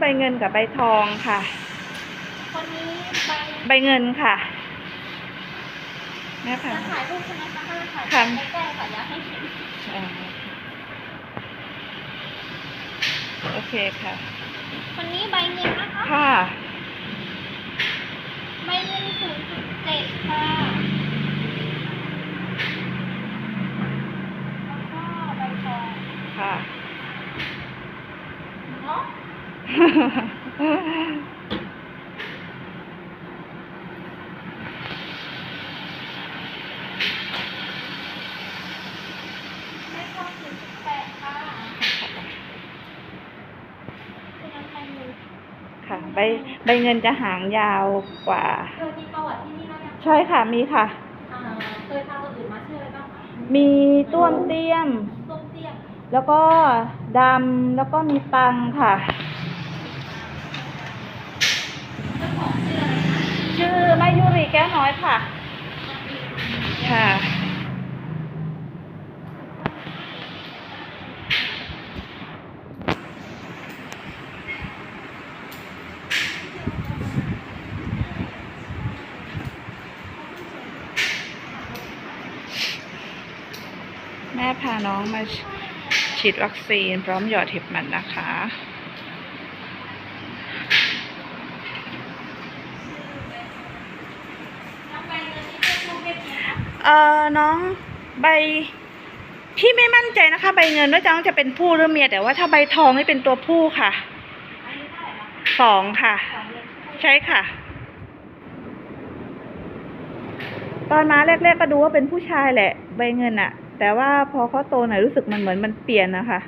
ใบเงินกับใบทองค่ะ คนนี้ใบใบเงินค่ะแม่จะค่ะถ่ายรูปใช่ไหมคะถ้าถ่ายค่ะใกล้ๆค่ะอยากให้เห็นอ่าโอเคค่ะ คนนี้ใบเงินนะคะ ค่ะ ใบเงินศูนย์จุดเจ็ดค่ะแล้วก็ใบทองค่ะ เนาะใบทองศูนย์จุดแปด ค่ะคือน้ำมันมือค่ะใบใบเงินจะหางยาวกว่า เคยมีประวัติที่นี่บ้างยังใช่ค่ะมีค่ะ อ่าเคยพาคนอื่นมาเชื่ออะไรบ้างคะมีต้วมเตี้ยม ต้มเตี้ยมแล้วก็ดำแล้วก็มีตังค่ะเจ้าของ ชื่อไมายุรีแก้วน้อยค่ะ ค่ะ แม่พาน้องมาฉีดวัคซีนพร้อมหยอดเห็บหมันนะคะ น้องใบเงินนี่เป็นลูกเล็กไหมคะ เอ่อน้องใบพี่ไม่มั่นใจนะคะ ใบเงินว่าจะต้องจะเป็นผู้หรือเมีย แต่ว่าถ้าใบทองนี่เป็นตัวผู้ค่ะสองค่ะ ใช่ค่ะ ตอนมาแรกๆก็ดูว่าเป็นผู้ชายแหละ ใบเงินอะแต่ว่าพอเขาโตหน่อยรู้สึกมันเหมือนมันเปลี่ยนนะคะ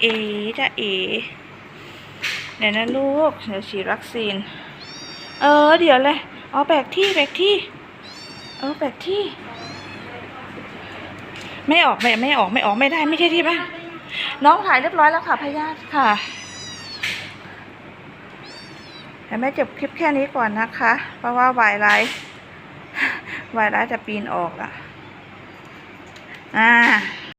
เอจะเอเดี๋ยวนะลูกเดี๋ยวฉีดวัคซีน เออ เดี๋ยวเลยเอาแบกที่แบกที่ เออแบกที่ ไม่ออกไม่ไม่ออกไม่ออกไม่ได้ไม่ใช่ที่บ้านน้องถ่ายเรียบร้อยแล้วค่ะพยาธิค่ะแต่แม่จบคลิปแค่นี้ก่อนนะคะ เพราะว่าวายไลฟ์วายไลฟ์จะปีนออกอะ อ่า